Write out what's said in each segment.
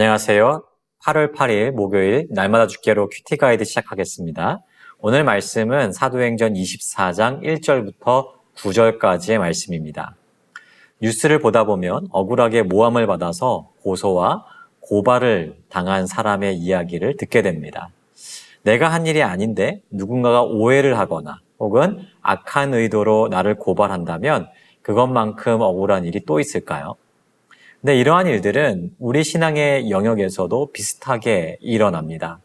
안녕하세요. 8월 8일 목요일 날마다 죽게로 큐티 가이드 시작하겠습니다. 오늘 말씀은 사도행전 24장 1절부터 9절까지의 말씀입니다. 뉴스를 보다 보면 억울하게 모함을 받아서 고소와 고발을 당한 사람의 이야기를 듣게 됩니다. 내가 한 일이 아닌데 누군가가 오해를 하거나 혹은 악한 의도로 나를 고발한다면 그것만큼 억울한 일이 또 있을까요? 근데 이러한 일들은 우리 신앙의 영역에서도 비슷하게 일어납니다.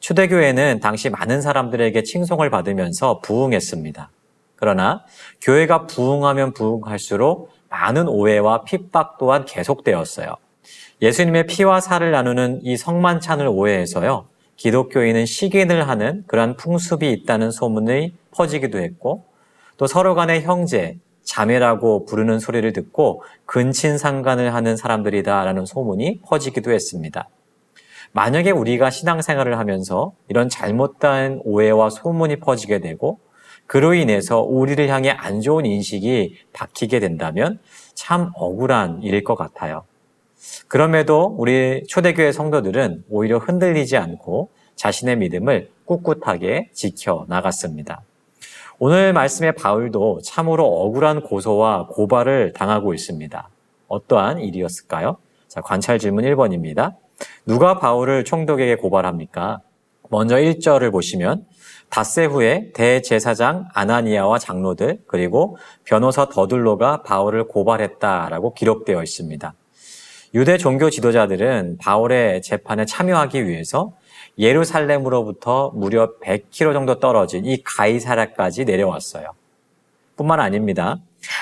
초대교회는 당시 많은 사람들에게 칭송을 받으면서 부흥했습니다. 그러나 교회가 부흥하면 부흥할수록 많은 오해와 핍박 또한 계속되었어요. 예수님의 피와 살을 나누는 이 성만찬을 오해해서요. 기독교인은 식인을 하는 그러한 풍습이 있다는 소문이 퍼지기도 했고 또 서로 간의 형제, 자매라고 부르는 소리를 듣고 근친상간을 하는 사람들이다라는 소문이 퍼지기도 했습니다. 만약에 우리가 신앙생활을 하면서 이런 잘못된 오해와 소문이 퍼지게 되고 그로 인해서 우리를 향해 안 좋은 인식이 박히게 된다면 참 억울한 일일 것 같아요. 그럼에도 우리 초대교회 성도들은 오히려 흔들리지 않고 자신의 믿음을 꿋꿋하게 지켜 나갔습니다. 오늘 말씀의 바울도 참으로 억울한 고소와 고발을 당하고 있습니다. 어떠한 일이었을까요? 자, 관찰 질문 1번입니다. 누가 바울을 총독에게 고발합니까? 먼저 1절을 보시면 닷새 후에 대제사장 아나니아와 장로들 그리고 변호사 더둘로가 바울을 고발했다라고 기록되어 있습니다. 유대 종교 지도자들은 바울의 재판에 참여하기 위해서 예루살렘으로부터 무려 100km 정도 떨어진 이 가이사라까지 내려왔어요. 뿐만 아닙니다.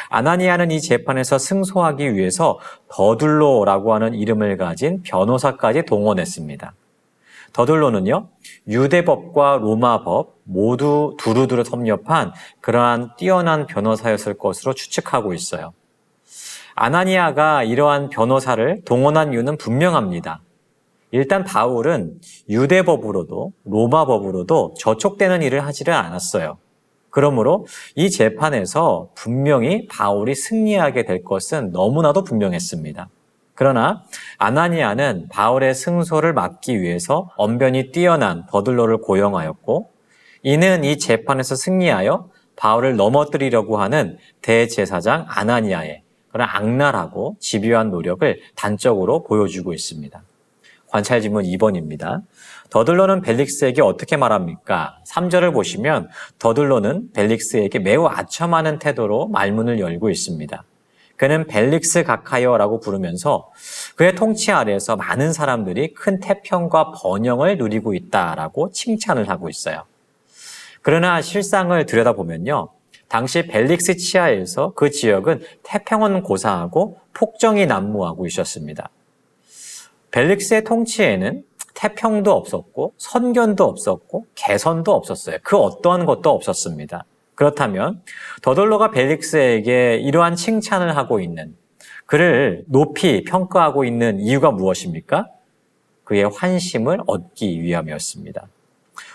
아나니아는 이 재판에서 승소하기 위해서 더둘로라고 하는 이름을 가진 변호사까지 동원했습니다. 더둘로는요, 유대법과 로마법 모두 두루두루 섭렵한 그러한 뛰어난 변호사였을 것으로 추측하고 있어요. 아나니아가 이러한 변호사를 동원한 이유는 분명합니다. 일단 바울은 유대법으로도 로마법으로도 저촉되는 일을 하지를 않았어요. 그러므로 이 재판에서 분명히 바울이 승리하게 될 것은 너무나도 분명했습니다. 그러나 아나니아는 바울의 승소를 막기 위해서 언변이 뛰어난 더들로를 고용하였고 이는 이 재판에서 승리하여 바울을 넘어뜨리려고 하는 대제사장 아나니아의 그런 악랄하고 집요한 노력을 단적으로 보여주고 있습니다. 관찰 질문 2번입니다. 더들로는 벨릭스에게 어떻게 말합니까? 3절을 보시면 더들로는 벨릭스에게 매우 아첨하는 태도로 말문을 열고 있습니다. 그는 벨릭스 가카이어라고 부르면서 그의 통치 아래에서 많은 사람들이 큰 태평과 번영을 누리고 있다라고 칭찬을 하고 있어요. 그러나 실상을 들여다보면요. 당시 벨릭스 치하에서 그 지역은 태평은 고사하고 폭정이 난무하고 있었습니다. 벨릭스의 통치에는 태평도 없었고 선견도 없었고 개선도 없었어요. 그 어떠한 것도 없었습니다. 그렇다면 더돌로가 벨릭스에게 이러한 칭찬을 하고 있는 그를 높이 평가하고 있는 이유가 무엇입니까? 그의 환심을 얻기 위함이었습니다.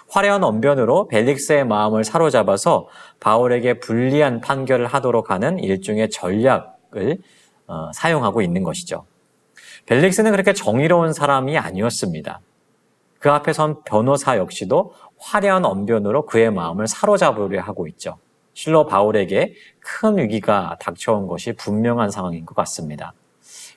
화려한 언변으로 벨릭스의 마음을 사로잡아서 바울에게 불리한 판결을 하도록 하는 일종의 전략을 어, 사용하고 있는 것이죠. 벨릭스는 그렇게 정의로운 사람이 아니었습니다. 그 앞에 선 변호사 역시도 화려한 언변으로 그의 마음을 사로잡으려 하고 있죠. 실로 바울에게 큰 위기가 닥쳐온 것이 분명한 상황인 것 같습니다.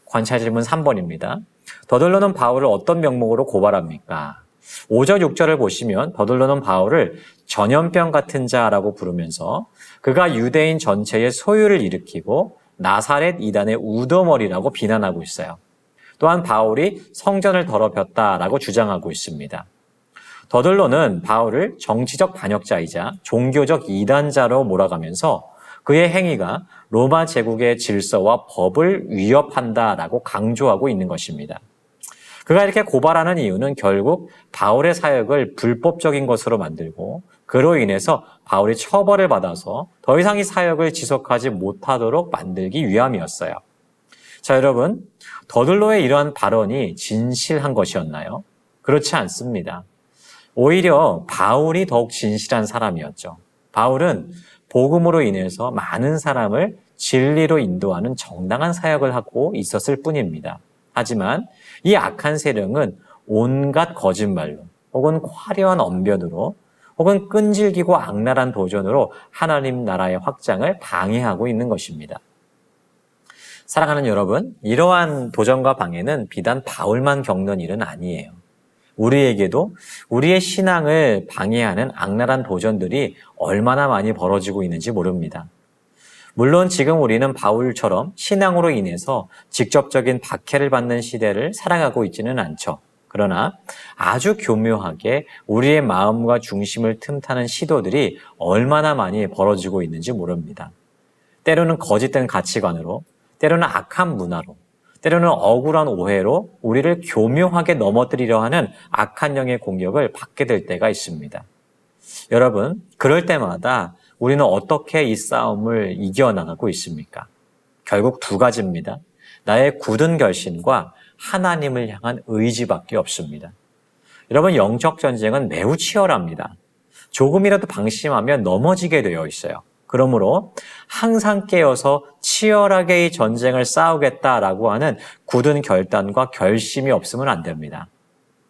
관찰 질문 3번입니다. 더들로는 바울을 어떤 명목으로 고발합니까? 5절, 6절을 보시면 더들로는 바울을 전염병 같은 자라고 부르면서 그가 유대인 전체의 소유를 일으키고 나사렛 이단의 우두머리라고 비난하고 있어요. 또한 바울이 성전을 더럽혔다라고 주장하고 있습니다. 더들로는 바울을 정치적 반역자이자 종교적 이단자로 몰아가면서 그의 행위가 로마 제국의 질서와 법을 위협한다라고 강조하고 있는 것입니다. 그가 이렇게 고발하는 이유는 결국 바울의 사역을 불법적인 것으로 만들고 그로 인해서 바울이 처벌을 받아서 더 이상 이 사역을 지속하지 못하도록 만들기 위함이었어요. 자, 여러분, 더들로의 이러한 발언이 진실한 것이었나요? 그렇지 않습니다. 오히려 바울이 더욱 진실한 사람이었죠. 바울은 복음으로 인해서 많은 사람을 진리로 인도하는 정당한 사역을 하고 있었을 뿐입니다. 하지만 이 악한 세력은 온갖 거짓말로 혹은 화려한 언변으로 혹은 끈질기고 악랄한 도전으로 하나님 나라의 확장을 방해하고 있는 것입니다. 사랑하는 여러분, 이러한 도전과 방해는 비단 바울만 겪는 일은 아니에요. 우리에게도 우리의 신앙을 방해하는 악랄한 도전들이 얼마나 많이 벌어지고 있는지 모릅니다. 물론 지금 우리는 바울처럼 신앙으로 인해서 직접적인 박해를 받는 시대를 살아가고 있지는 않죠. 그러나 아주 교묘하게 우리의 마음과 중심을 틈타는 시도들이 얼마나 많이 벌어지고 있는지 모릅니다. 때로는 거짓된 가치관으로, 때로는 악한 문화로, 때로는 억울한 오해로 우리를 교묘하게 넘어뜨리려 하는 악한 영의 공격을 받게 될 때가 있습니다. 여러분, 그럴 때마다 우리는 어떻게 이 싸움을 이겨나가고 있습니까? 결국 두 가지입니다. 나의 굳은 결심과 하나님을 향한 의지밖에 없습니다. 여러분, 영적 전쟁은 매우 치열합니다. 조금이라도 방심하면 넘어지게 되어 있어요. 그러므로 항상 깨어서 치열하게 이 전쟁을 싸우겠다라고 하는 굳은 결단과 결심이 없으면 안 됩니다.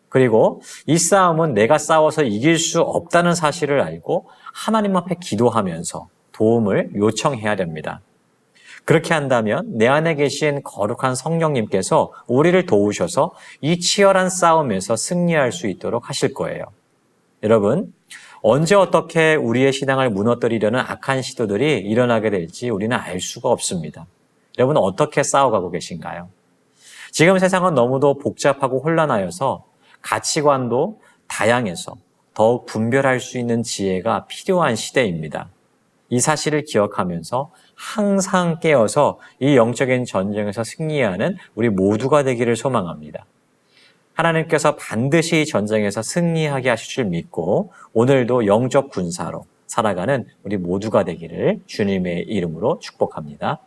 그리고 이 싸움은 내가 싸워서 이길 수 없다는 사실을 알고 하나님 앞에 기도하면서 도움을 요청해야 됩니다. 그렇게 한다면 내 안에 계신 거룩한 성령님께서 우리를 도우셔서 이 치열한 싸움에서 승리할 수 있도록 하실 거예요. 여러분, 언제 어떻게 우리의 신앙을 무너뜨리려는 악한 시도들이 일어나게 될지 우리는 알 수가 없습니다. 여러분, 어떻게 싸워가고 계신가요? 지금 세상은 너무도 복잡하고 혼란하여서 가치관도 다양해서 더욱 분별할 수 있는 지혜가 필요한 시대입니다. 이 사실을 기억하면서 항상 깨어서 이 영적인 전쟁에서 승리하는 우리 모두가 되기를 소망합니다. 하나님께서 반드시 전쟁에서 승리하게 하실 줄 믿고 오늘도 영적 군사로 살아가는 우리 모두가 되기를 주님의 이름으로 축복합니다.